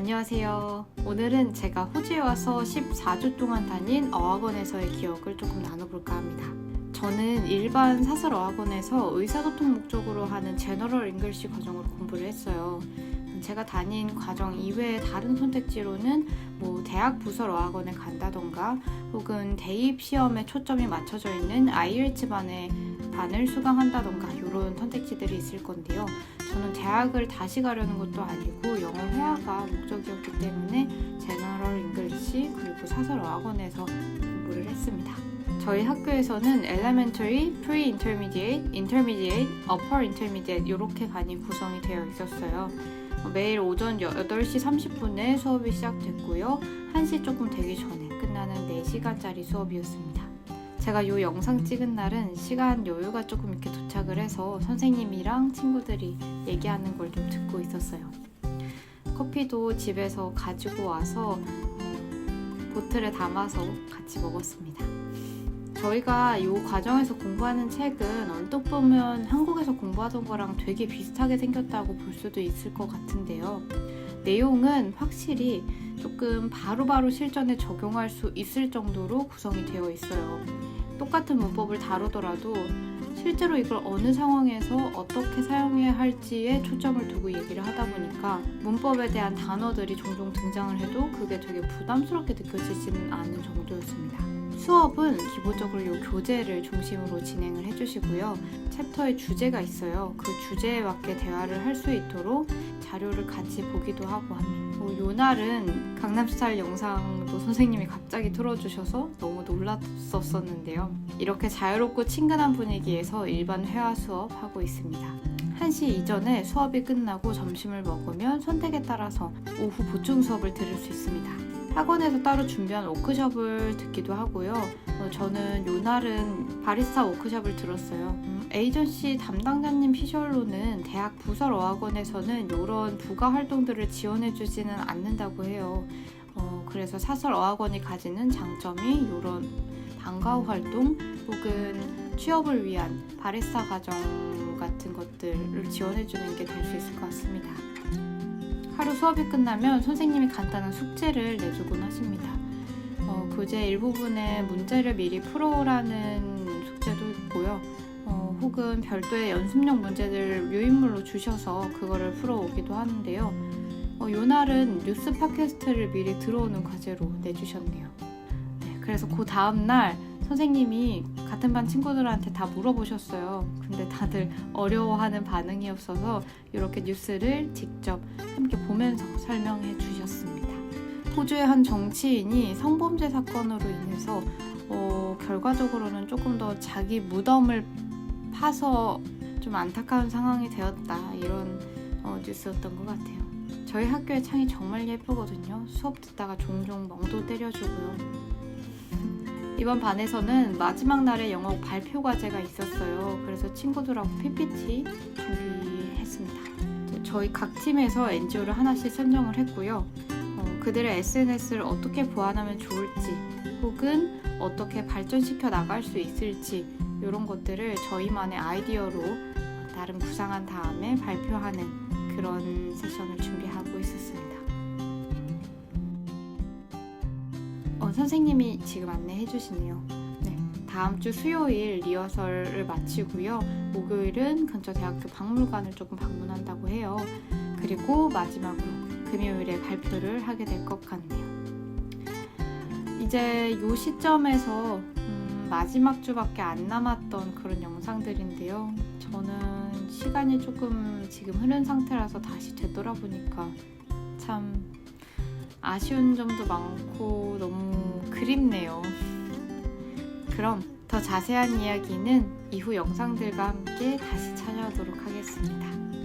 안녕하세요. 오늘은 제가 호주에 와서 14주 동안 다닌 어학원에서의 기억을 조금 나눠볼까 합니다. 저는 일반 사설 어학원에서 의사소통 목적으로 하는 제너럴 잉글리시 과정으로 공부를 했어요. 제가 다닌 과정 이외의 다른 선택지로는 뭐 대학 부설 어학원에 간다던가 혹은 대입 시험에 초점이 맞춰져 있는 IELTS 반에 반을 수강한다던가 이런 선택지들이 있을 건데요. 저는 대학을 다시 가려는 것도 아니고 영어 회화가 목적이었기 때문에 제너럴 잉글리시 그리고 사설 어학원에서 공부를 했습니다. 저희 학교에서는 elementary, pre-intermediate, intermediate, upper intermediate 이렇게 반이 구성이 되어 있었어요. 매일 오전 8시 30분에 수업이 시작됐고요. 1시 조금 되기 전에 끝나는 4시간짜리 수업이었습니다. 제가 이 영상 찍은 날은 시간 여유가 조금 이렇게 도착을 해서 선생님이랑 친구들이 얘기하는 걸 좀 듣고 있었어요. 커피도 집에서 가지고 와서 어, 보틀에 담아서 같이 먹었습니다. 저희가 이 과정에서 공부하는 책은 언뜻 보면 한국에서 공부하던 거랑 되게 비슷하게 생겼다고 볼 수도 있을 것 같은데요. 내용은 확실히 조금 바로바로 실전에 적용할 수 있을 정도로 구성이 되어 있어요. 똑같은 문법을 다루더라도 실제로 이걸 어느 상황에서 어떻게 사용해야 할지에 초점을 두고 얘기를 하다 보니까 문법에 대한 단어들이 종종 등장을 해도 그게 되게 부담스럽게 느껴지지는 않은 정도였습니다. 수업은 기본적으로 이 교재를 중심으로 진행을 해주시고요. 챕터의 주제가 있어요. 그 주제에 맞게 대화를 할 수 있도록 자료를 같이 보기도 하고 합니다. 뭐, 요 날은 강남스타일 영상도 선생님이 갑자기 틀어주셔서 너무 놀랐었었는데요. 이렇게 자유롭고 친근한 분위기에서 일반 회화 수업 하고 있습니다. 1시 이전에 수업이 끝나고 점심을 먹으면 선택에 따라서 오후 보충 수업을 들을 수 있습니다. 학원에서 따로 준비한 워크숍을 듣기도 하고요. 어, 저는 요 날은 바리스타 워크숍을 들었어요. 음, 에이전시 담당자님 피셜로는 대학 부설 어학원에서는 이런 부가 활동들을 지원해 주지는 않는다고 해요. 어, 그래서 사설 어학원이 가지는 장점이 이런 방과후 활동 혹은 취업을 위한 바리스타 과정 같은 것들을 지원해 주는 게 될 수 있을 것 같습니다. 하루 수업이 끝나면 선생님이 간단한 숙제를 내주곤 하십니다. 어, 교재 일부분에 문제를 미리 풀어오라는 숙제도 있고요. 어, 혹은 별도의 연습용 문제들 유인물로 주셔서 그거를 풀어오기도 하는데요. 어, 요 날은 뉴스 팟캐스트를 미리 들어오는 과제로 내주셨네요. 네, 그래서 그 다음날 선생님이 같은 반 친구들한테 다 물어보셨어요. 근데 다들 어려워하는 반응이 없어서 이렇게 뉴스를 직접 함께 보면서 설명해 주셨습니다. 호주의 한 정치인이 성범죄 사건으로 인해서 어, 결과적으로는 조금 더 자기 무덤을 파서 좀 안타까운 상황이 되었다 이런 어, 뉴스였던 것 같아요. 저희 학교의 창이 정말 예쁘거든요. 수업 듣다가 종종 멍도 때려주고요. 이번 반에서는 마지막 날에 영어 발표 과제가 있었어요. 그래서 친구들하고 PPT 준비했습니다. 저희 각 팀에서 NGO를 하나씩 선정을 했고요. 어, 그들의 SNS를 어떻게 보완하면 좋을지, 혹은 어떻게 발전시켜 나갈 수 있을지, 이런 것들을 저희만의 아이디어로 나름 구상한 다음에 발표하는 그런 세션을 준비하고 있었습니다. 어, 선생님이 지금 안내해 주시네요. 네, 다음 주 수요일 리허설을 마치고요. 목요일은 근처 대학교 박물관을 조금 방문한다고 해요. 그리고 마지막으로 금요일에 발표를 하게 될 것 같네요. 이제 이 시점에서 음, 마지막 주밖에 안 남았던 그런 영상들인데요. 저는 시간이 조금 지금 흐른 상태라서 다시 되돌아보니까 참 아쉬운 점도 많고 너무 그립네요. 그럼 더 자세한 이야기는 이후 영상들과 함께 다시 찾아오도록 하겠습니다.